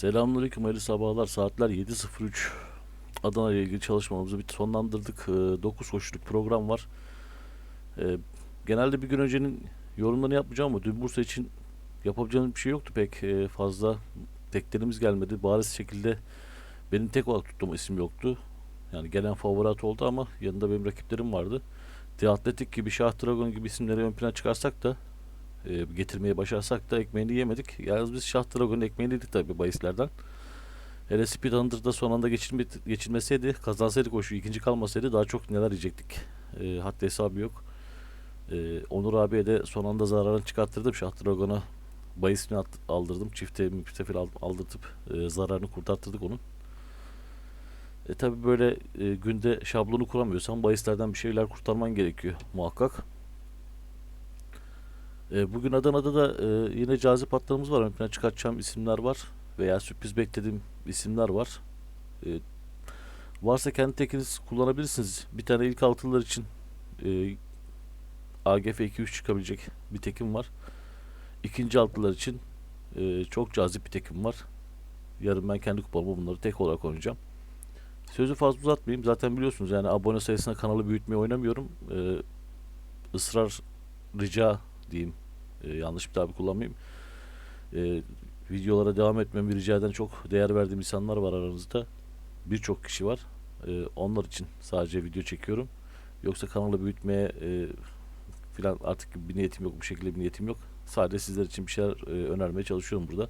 Selamünaleyküm hayırlı sabahlar. Saatler 7.03. Adana ile ilgili çalışmamızı bir sonlandırdık. 9 koşuluk program var. Ee, genelde bir gün öncenin yorumlarını yapmayacağım ama dün Bursa için yapabileceğimiz bir şey yoktu pek Ee, fazla. Teklerimiz gelmedi. Bariz şekilde benim tek olarak tuttuğum isim yoktu. Yani gelen favorat oldu ama yanında benim rakiplerim vardı. The Athletic gibi, Şah Dragon gibi isimleri ön plana çıkarsak da e, getirmeye başarsak da ekmeğini yemedik. Yalnız biz Şah Dragon'un ekmeğini yedik tabii bahislerden. Hele Speed Hunter'da son anda geçilme, geçilmeseydi, kazansaydı koşu ikinci kalmasaydı daha çok neler yiyecektik. E, haddi hesabı yok. E, Onur abiye de son anda zararını çıkarttırdım. Şah Dragon'a bahisini at- aldırdım. Çifte müftefil ald- aldırtıp e, zararını kurtarttırdık onun. E tabi böyle e, günde şablonu kuramıyorsan bahislerden bir şeyler kurtarman gerekiyor muhakkak. E, bugün Adana'da da e, yine cazip atlarımız var. Ön plana çıkartacağım isimler var. Veya sürpriz beklediğim isimler var. E, varsa kendi tekiniz kullanabilirsiniz. Bir tane ilk altılar için e, AGF 2-3 çıkabilecek bir tekim var. İkinci altılar için e, çok cazip bir tekim var. Yarın ben kendi kupamı bunları tek olarak oynayacağım. Sözü fazla uzatmayayım. Zaten biliyorsunuz yani abone sayısına kanalı büyütmeye oynamıyorum. E, ısrar rica diyeyim. E, yanlış bir tabir kullanmayayım. E, videolara devam etmemi rica eden çok değer verdiğim insanlar var aranızda. Birçok kişi var. E, onlar için sadece video çekiyorum. Yoksa kanalı büyütmeye e, filan artık bir niyetim yok. Bu şekilde bir niyetim yok. Sadece sizler için bir şeyler e, önermeye çalışıyorum burada.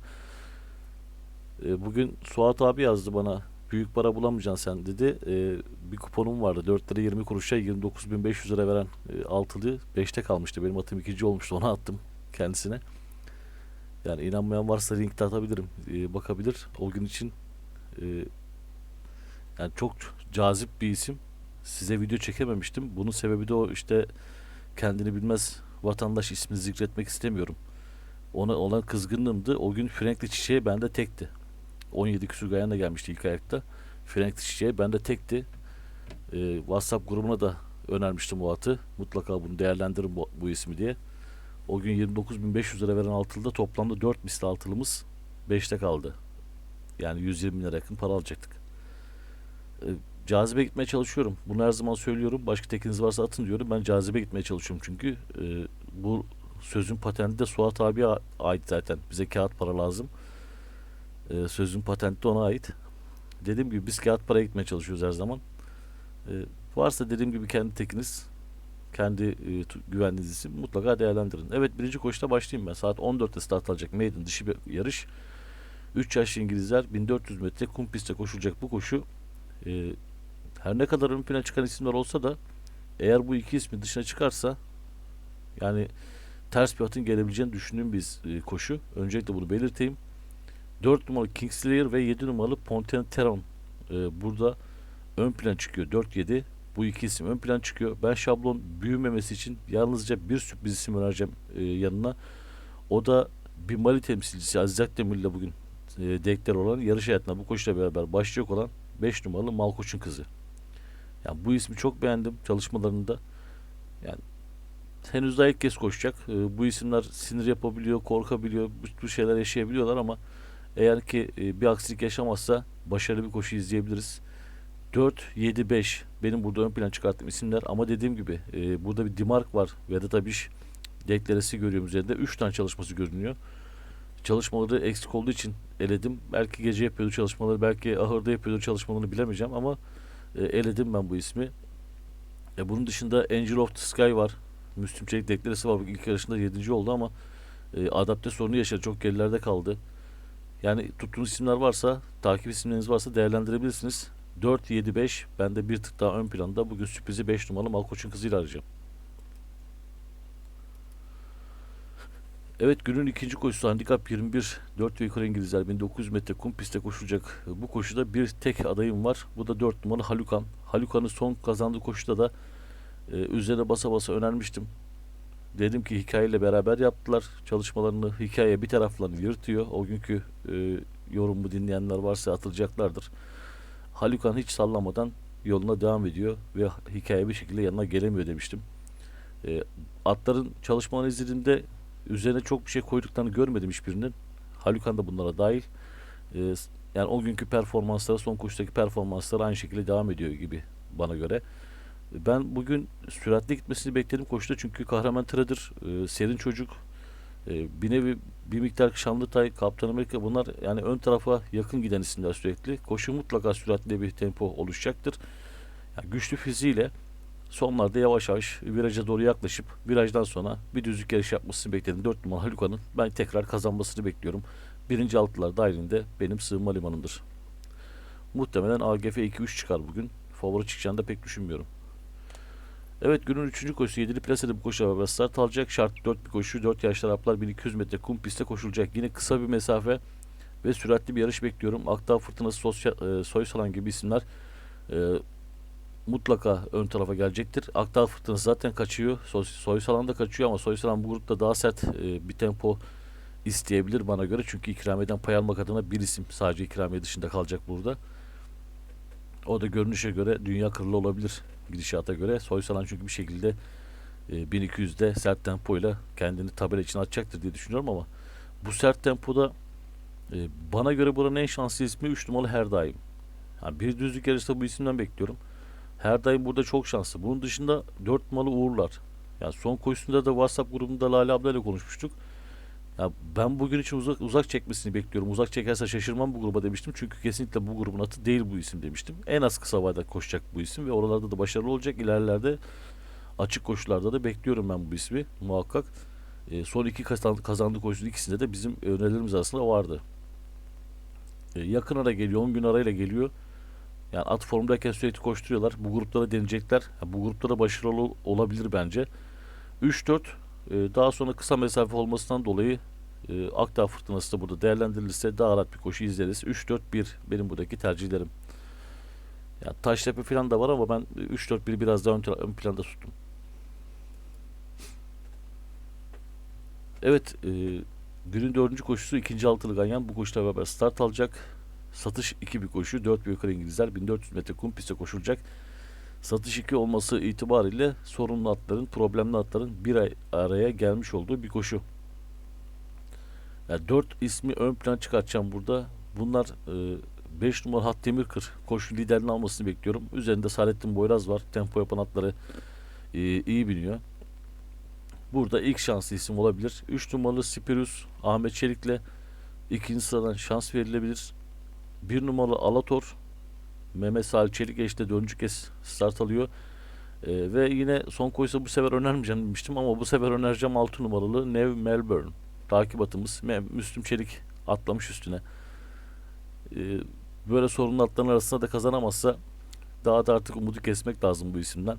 E, bugün Suat abi yazdı bana. Büyük para bulamayacaksın sen dedi. E, bir kuponum vardı. 4 lira 20 kuruşa 29.500 lira veren e, altılı 5'te kalmıştı. Benim atım ikinci olmuştu. Ona attım kendisine. Yani inanmayan varsa linkte atabilirim. E, bakabilir. O gün için e, yani çok cazip bir isim. Size video çekememiştim. Bunun sebebi de o işte kendini bilmez vatandaş ismini zikretmek istemiyorum. Ona olan kızgınlığımdı. O gün Frankli Çiçeği bende tekti. 17 küsur Gayan'a gelmişti ilk ayakta. Frankli Çiçeği bende tekti. Ee, WhatsApp grubuna da önermiştim o atı. Mutlaka bunu değerlendirin bu, bu ismi diye. O gün 29.500 lira veren altılıda toplamda 4 misli altılımız 5'te kaldı. Yani 120 bin lira yakın para alacaktık. Ee, cazibe gitmeye çalışıyorum. Bunu her zaman söylüyorum. Başka tekiniz varsa atın diyorum. Ben cazibe gitmeye çalışıyorum çünkü. Ee, bu sözün patenti de Suat abiye ait zaten. Bize kağıt para lazım. Ee, sözün patenti ona ait. Dediğim gibi biz kağıt paraya gitmeye çalışıyoruz her zaman. Ee, varsa dediğim gibi kendi tekiniz, kendi e, güvendiğiniz isim mutlaka değerlendirin. Evet birinci koşuda başlayayım ben. Saat 14'te start alacak maiden dışı bir yarış. 3 yaşlı İngilizler 1400 metre kum pistte koşulacak bu koşu. e, her ne kadar ön plana çıkan isimler olsa da eğer bu iki ismi dışına çıkarsa yani ters bir atın gelebileceğini düşündüğüm bir e, koşu. Öncelikle bunu belirteyim. 4 numaralı Kingslayer ve 7 numaralı Pontenteron e, burada ön plan çıkıyor. 4-7 bu iki isim ön plan çıkıyor. Ben şablon büyümemesi için yalnızca bir sürpriz isim önereceğim e, yanına. O da bir Mali temsilcisi Aziz Akdemir ile bugün e, dekler olan yarış hayatına bu koşuyla beraber başlayacak olan 5 numaralı Malkoç'un kızı. Yani bu ismi çok beğendim çalışmalarında. Yani henüz daha ilk kez koşacak. E, bu isimler sinir yapabiliyor, korkabiliyor, bu, bu şeyler yaşayabiliyorlar ama eğer ki e, bir aksilik yaşamazsa başarılı bir koşu izleyebiliriz. 4, 7, 5 benim burada ön plan çıkarttığım isimler ama dediğim gibi e, burada bir Dimark var. Vedat Abiş deklaresi görüyorum üzerinde. 3 tane çalışması görünüyor. Çalışmaları eksik olduğu için eledim. Belki gece yapıyordu çalışmaları, belki ahırda yapıyordu çalışmalarını bilemeyeceğim ama e, eledim ben bu ismi. E, bunun dışında Angel of the Sky var. Müslüm Çelik deklaresi var. İlk yarışında 7. oldu ama e, adapte sorunu yaşadı. Çok gerilerde kaldı. Yani tuttuğunuz isimler varsa, takip isimleriniz varsa değerlendirebilirsiniz. 4, 7, 5. Ben de bir tık daha ön planda. Bugün sürprizi 5 numaralı Malkoç'un kızıyla arayacağım. Evet günün ikinci koşusu handikap 21 4 ve yukarı İngilizler 1900 metre kum pistte koşulacak. Bu koşuda bir tek adayım var. Bu da 4 numaralı Halukan. Halukan'ı son kazandığı koşuda da e, üzerine basa basa önermiştim. Dedim ki hikayeyle beraber yaptılar çalışmalarını. Hikaye bir taraflarını yırtıyor. O günkü e, yorumu dinleyenler varsa hatırlayacaklardır. Halukan hiç sallamadan yoluna devam ediyor ve hikaye bir şekilde yanına gelemiyor demiştim. E, atların çalışmalarını izlediğimde üzerine çok bir şey koyduklarını görmedim hiçbirinin. Halukan da bunlara dahil. e, yani o günkü performansları son koşudaki performansları aynı şekilde devam ediyor gibi bana göre. Ben bugün süratli gitmesini bekledim koşuda çünkü Kahraman Trader, e, Serin Çocuk, e, bir nevi bir miktar Şanlıtay, Kaptan Amerika bunlar yani ön tarafa yakın giden isimler sürekli. Koşu mutlaka süratli bir tempo oluşacaktır. Yani güçlü fiziğiyle sonlarda yavaş yavaş viraja doğru yaklaşıp virajdan sonra bir düzlük yarış yapmasını bekledim. 4 numaralı Haluka'nın ben tekrar kazanmasını bekliyorum. Birinci altılar dahilinde benim sığınma limanımdır. Muhtemelen AGF 2-3 çıkar bugün. Favori çıkacağını da pek düşünmüyorum. Evet günün 3. koşusu 7'li plasede bu koşuya beraber start alacak. Şart 4 bir koşu. 4 yaşlı Araplar 1200 metre kum pistte koşulacak. Yine kısa bir mesafe ve süratli bir yarış bekliyorum. Akdağ Fırtınası, Sosya, e, Soysalan gibi isimler e, mutlaka ön tarafa gelecektir. Akdağ Fırtınası zaten kaçıyor. Soy, Soysalan da kaçıyor ama Soysalan bu grupta daha sert e, bir tempo isteyebilir bana göre. Çünkü ikramiyeden pay almak adına bir isim sadece ikramiye dışında kalacak burada. O da görünüşe göre dünya kralı olabilir gidişata göre. Soysalan çünkü bir şekilde e, 1200'de sert tempoyla kendini tabela için atacaktır diye düşünüyorum ama bu sert tempoda e, bana göre buranın en şanslı ismi 3 numaralı her daim. Yani bir düzlük yarışta bu isimden bekliyorum. Her daim burada çok şanslı. Bunun dışında 4 numaralı Uğurlar. Yani son koşusunda da WhatsApp grubunda Lale ablayla konuşmuştuk. Ya ben bugün için uzak uzak çekmesini bekliyorum. Uzak çekerse şaşırmam bu gruba demiştim. Çünkü kesinlikle bu grubun atı değil bu isim demiştim. En az kısa vadede koşacak bu isim ve oralarda da başarılı olacak. İlerlerde açık koşularda da bekliyorum ben bu ismi muhakkak. E, son iki kazandı, kazandığı koşunun ikisinde de bizim önerilerimiz arasında vardı. E, yakın ara geliyor, 10 gün arayla geliyor. Yani at formdayken sürekli koşturuyorlar. Bu gruplara deneyecekler. Ya, bu grupta da başarılı ol- olabilir bence. 3-4 e, daha sonra kısa mesafe olmasından dolayı e, Akdağ Fırtınası da burada değerlendirilirse daha rahat bir koşu izleriz. 3-4-1 benim buradaki tercihlerim. Ya Taştepe falan da var ama ben 3-4-1'i biraz daha ön, ön planda tuttum. Evet, e, günün dördüncü koşusu ikinci altılı ganyan. Bu koşuyla beraber start alacak. Satış 2 bir koşu. 4 bir yukarı İngilizler. 1400 metre kum pistte koşulacak. Satış 2 olması itibariyle sorunlu atların, problemli atların bir ay araya gelmiş olduğu bir koşu. Yani 4 ismi ön plan çıkartacağım burada. Bunlar 5 numara Hat Demirkır koşu liderliğini almasını bekliyorum. Üzerinde Saadettin Boyraz var. Tempo yapan atları e, iyi biniyor. Burada ilk şanslı isim olabilir. 3 numaralı Spirus Ahmet Çelik'le ikinci sıradan şans verilebilir. 1 numaralı Alator Mehmet Salih Çelik işte dördüncü kez start alıyor. Ee, ve yine son koysa bu sefer önermeyeceğim demiştim ama bu sefer önereceğim 6 numaralı Nev Melbourne. Takip atımız Müslüm Çelik atlamış üstüne. Ee, böyle sorunlu atların arasında da kazanamazsa daha da artık umudu kesmek lazım bu isimden.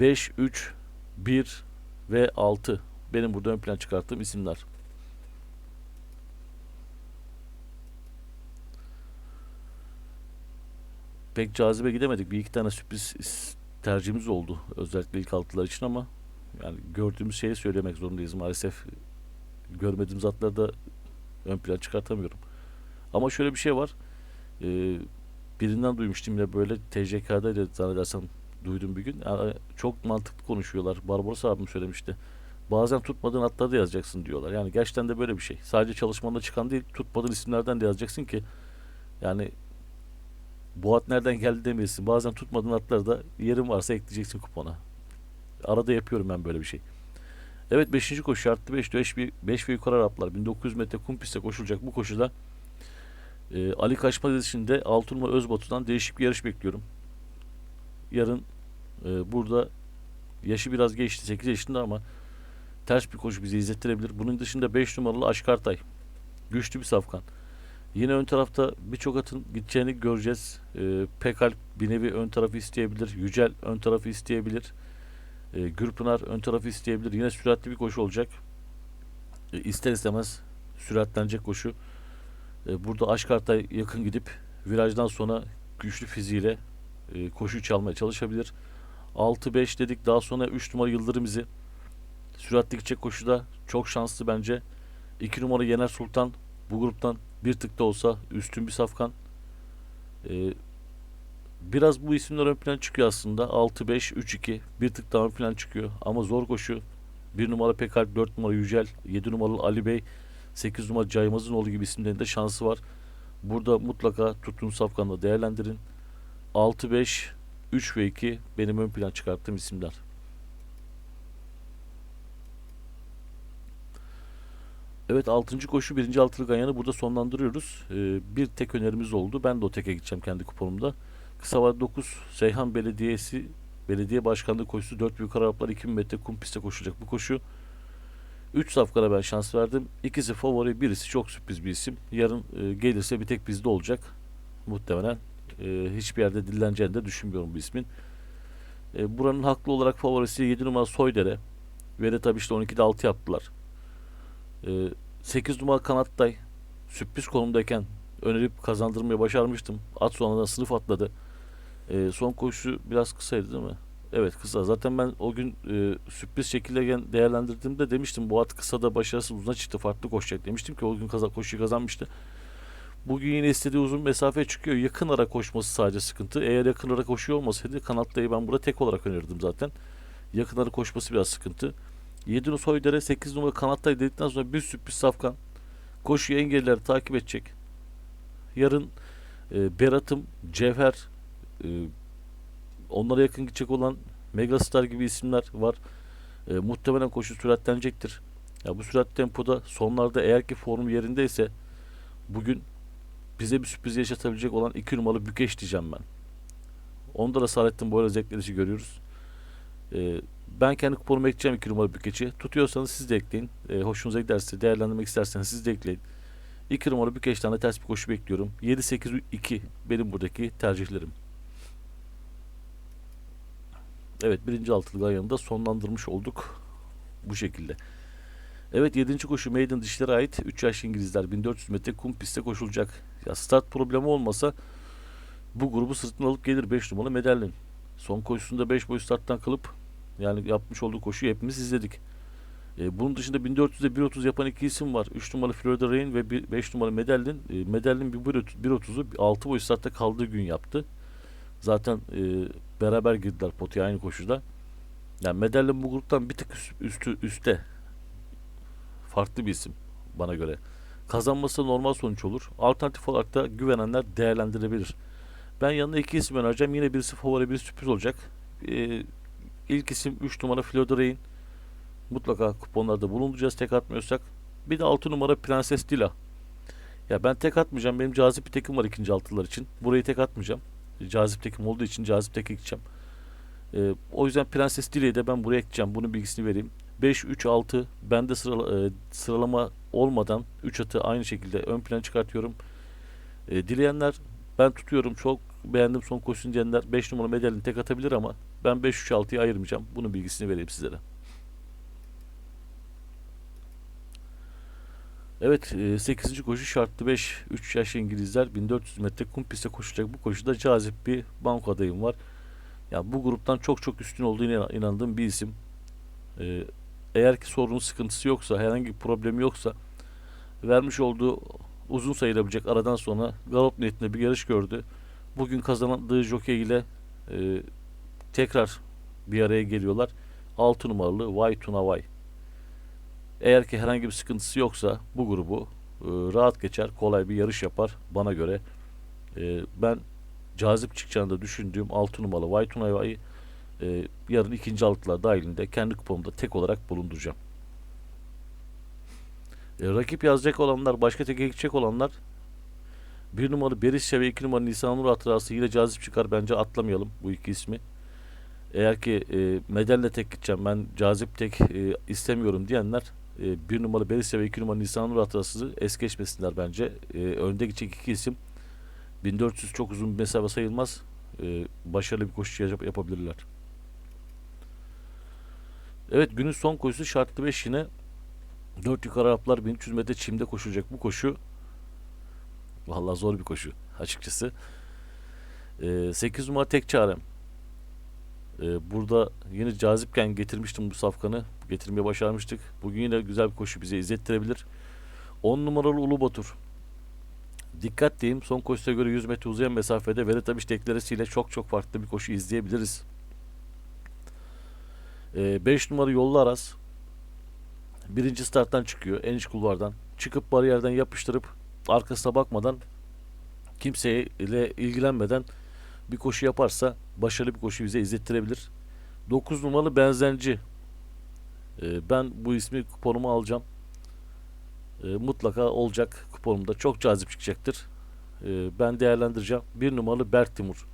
5, 3, 1 ve 6 benim burada ön plan çıkarttığım isimler. pek cazibe gidemedik. Bir iki tane sürpriz tercihimiz oldu. Özellikle ilk altılar için ama yani gördüğümüz şeyi söylemek zorundayız maalesef. Görmediğimiz atları da ön plan çıkartamıyorum. Ama şöyle bir şey var. Ee, birinden duymuştum ya böyle TCK'da da zannedersem duydum bir gün. Yani çok mantıklı konuşuyorlar. Barbaros abim söylemişti. Bazen tutmadığın atları da yazacaksın diyorlar. Yani gerçekten de böyle bir şey. Sadece çalışmanda çıkan değil, tutmadığın isimlerden de yazacaksın ki yani bu at nereden geldi demeyesin. Bazen tutmadığın atları da yerin varsa ekleyeceksin kupona. Arada yapıyorum ben böyle bir şey. Evet 5. koşu şartlı 5 5 5 ve yukarı Araplar 1900 metre kum pistte koşulacak bu koşuda e, Ali Kaçma dizisinde 6 numara Özbatu'dan değişik bir yarış bekliyorum. Yarın e, burada yaşı biraz geçti 8 yaşında ama ters bir koşu bizi izlettirebilir. Bunun dışında 5 numaralı Aşkartay. Güçlü bir safkan. Yine ön tarafta birçok atın gideceğini göreceğiz. E, Pekal bir nevi ön tarafı isteyebilir. Yücel ön tarafı isteyebilir. E, Gürpınar ön tarafı isteyebilir. Yine süratli bir koşu olacak. E, ister istemez süratlenecek koşu. E, burada Aşkart'a yakın gidip virajdan sonra güçlü fiziğiyle e, koşu çalmaya çalışabilir. 6-5 dedik. Daha sonra 3 numara Yıldırım izi. Süratli gidecek koşuda çok şanslı bence. 2 numara Yener Sultan bu gruptan bir tık da olsa üstün bir safkan. Ee, biraz bu isimler ön plan çıkıyor aslında. 6-5-3-2 bir tık daha ön plan çıkıyor. Ama zor koşu. 1 numara Pekal, 4 numara Yücel, 7 numaralı Ali Bey, 8 numara Caymaz'ın oğlu gibi isimlerinde şansı var. Burada mutlaka tuttuğunuz safkanla değerlendirin. 6, 5, 3 ve 2 benim ön plan çıkarttığım isimler. Evet 6. koşu 1. altılı ganyanı burada sonlandırıyoruz. Ee, bir tek önerimiz oldu. Ben de o teke gideceğim kendi kuponumda. Kısa var 9 Seyhan Belediyesi Belediye Başkanlığı koşusu 4 büyük Araplar 2000 metre kum pistte koşacak bu koşu. 3 safkana ben şans verdim. İkisi favori, birisi çok sürpriz bir isim. Yarın e, gelirse bir tek bizde olacak. Muhtemelen e, hiçbir yerde dilleneceğini de düşünmüyorum bu ismin. E, buranın haklı olarak favorisi 7 numara Soydere. Ve de tabii işte 12'de 6 yaptılar. E, 8 numara Kanattay. Sürpriz konumdayken önerip kazandırmayı başarmıştım. At sonradan sınıf atladı. E, son koşu biraz kısaydı değil mi? Evet kısa. Zaten ben o gün e, sürpriz şekilde değerlendirdiğimde demiştim bu at kısa da başarısı uzuna çıktı farklı koşacak demiştim ki o gün kaza koşuyu kazanmıştı. Bugün yine istediği uzun mesafe çıkıyor. Yakın ara koşması sadece sıkıntı. Eğer yakın ara koşuyor olmasaydı Kanatlı'yı ben burada tek olarak önerirdim zaten. Yakın ara koşması biraz sıkıntı. 7 numara Soydere 8 numara Kanatlı'yı dedikten sonra bir sürpriz safkan. Koşuyu engelleri takip edecek. Yarın e, Berat'ım, Cevher, e, onlara yakın gidecek olan Megastar gibi isimler var. E, muhtemelen koşu süratlenecektir. Ya bu sürat tempoda sonlarda eğer ki formu yerindeyse bugün bize bir sürpriz yaşatabilecek olan 2 numaralı Bükeş diyeceğim ben. Onda da Saadettin böyle zevklerişi görüyoruz. E, ben kendi kuponumu ekleyeceğim 2 numaralı Bükeç'i. Tutuyorsanız siz de ekleyin. E, hoşunuza giderse değerlendirmek isterseniz siz de ekleyin. 2 numaralı Bükeş'ten de ters bir koşu bekliyorum. 7-8-2 benim buradaki tercihlerim. Evet birinci altılı ganyanı sonlandırmış olduk. Bu şekilde. Evet 7. koşu Maiden dişlere ait 3 yaş İngilizler 1400 metre kum pistte koşulacak. Ya start problemi olmasa bu grubu sırtına alıp gelir 5 numaralı Medellin. Son koşusunda 5 boy starttan kalıp yani yapmış olduğu koşuyu hepimiz izledik. E, bunun dışında 1400'de 1.30 yapan iki isim var. 3 numaralı Florida Rain ve 5 numaralı Medellin. E, Medellin 1.30'u 6 boy startta kaldığı gün yaptı. Zaten e, beraber girdiler potaya aynı koşuda. Yani Medellin bu gruptan bir tık üst, üstü, üstte. Farklı bir isim bana göre. Kazanması normal sonuç olur. Alternatif olarak da güvenenler değerlendirebilir. Ben yanına iki isim önereceğim. Yine birisi favori birisi sürpriz olacak. Ee, ilk isim 3 numara Florida Rain. Mutlaka kuponlarda bulunduracağız tek atmıyorsak. Bir de 6 numara Prenses Dila. Ya ben tek atmayacağım. Benim cazip bir tekim var ikinci altılar için. Burayı tek atmayacağım. Cazip tekim olduğu için cazip teke gideceğim. Ee, o yüzden Prenses Dile'yi de ben buraya ekleyeceğim. Bunun bilgisini vereyim. 5, 3, 6 bende sırala, e, sıralama olmadan 3 atı aynı şekilde ön plana çıkartıyorum. E, dileyenler ben tutuyorum. Çok beğendim son koşun diyenler 5 numara medyalini tek atabilir ama ben 5, 3, 6'yı ayırmayacağım. Bunun bilgisini vereyim sizlere. Evet 8. koşu şartlı 5 3 yaş İngilizler 1400 metre kum pistte koşacak bu koşuda cazip bir banko adayım var. Ya bu gruptan çok çok üstün olduğunu inandığım bir isim. Ee, eğer ki sorunun sıkıntısı yoksa herhangi bir problemi yoksa vermiş olduğu uzun sayılabilecek aradan sonra galop niyetinde bir yarış gördü. Bugün kazandığı jockey ile e, tekrar bir araya geliyorlar. 6 numaralı Vay Tuna Vay. Eğer ki herhangi bir sıkıntısı yoksa bu grubu e, rahat geçer, kolay bir yarış yapar bana göre. E, ben cazip çıkacağını da düşündüğüm 6 numaralı Tunay'ı e, yarın ikinci altılar dahilinde kendi kupamda tek olarak bulunduracağım. E, rakip yazacak olanlar, başka teke gidecek olanlar bir numaralı Berisha ve iki numaralı Nisan Nur hatırası yine cazip çıkar. Bence atlamayalım bu iki ismi. Eğer ki e, medelle tek gideceğim ben cazip tek e, istemiyorum diyenler e, bir numaralı Berisha ve iki numaralı Nisan Nur hatırası es geçmesinler bence. E, önde gidecek iki isim 1400 çok uzun bir mesafe sayılmaz. E, başarılı bir koşu yap- yapabilirler. Evet günün son koşusu şartlı 5 yine 4 yukarı Araplar 1300 metre çimde koşulacak bu koşu. Vallahi zor bir koşu açıkçası. E, 8 numara tek çarem. E, burada yine cazipken getirmiştim bu safkanı. Getirmeye başarmıştık. Bugün yine güzel bir koşu bize izlettirebilir. 10 numaralı Ulu Batur. Dikkat diyeyim son koşuya göre 100 metre uzayan mesafede Veritamiş deklaresiyle çok çok farklı bir koşu izleyebiliriz. 5 numara Yollu Aras birinci starttan çıkıyor en iç kulvardan. çıkıp bariyerden yapıştırıp arkasına bakmadan kimseyle ilgilenmeden bir koşu yaparsa başarılı bir koşu bize izlettirebilir. 9 numaralı benzenci. Ee, ben bu ismi kuponuma alacağım. Ee, mutlaka olacak kuponumda. Çok cazip çıkacaktır. Ee, ben değerlendireceğim. 1 numaralı Berk Timur.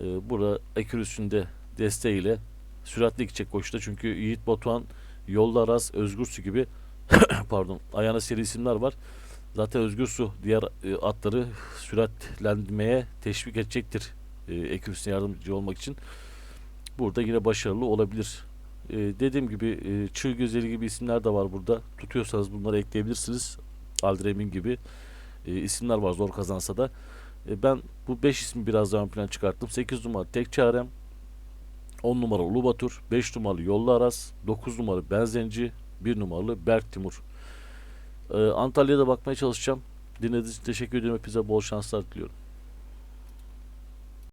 Ee, burada ekürüsünde desteğiyle süratli gidecek koşuda. Çünkü Yiğit Batuhan, Yolda Aras, Özgür Su gibi pardon ayağına seri isimler var. Zaten Özgür Su diğer e, atları süratlenmeye teşvik edecektir. E, ekürüsüne yardımcı olmak için. Burada yine başarılı olabilir. E, dediğim gibi e, Çığ Gözeli gibi isimler de var burada. Tutuyorsanız bunları ekleyebilirsiniz. Aldremin gibi e, isimler var zor kazansa da. E, ben bu 5 ismi biraz daha ön plan çıkarttım. 8 numara Tek Çarem, 10 numara Ulubatur, 5 numaralı Yollu Aras, 9 numaralı Benzenci, 1 numaralı Berk Timur. E, Antalya'da bakmaya çalışacağım. Dinlediğiniz için teşekkür ederim. Hepinize bol şanslar diliyorum.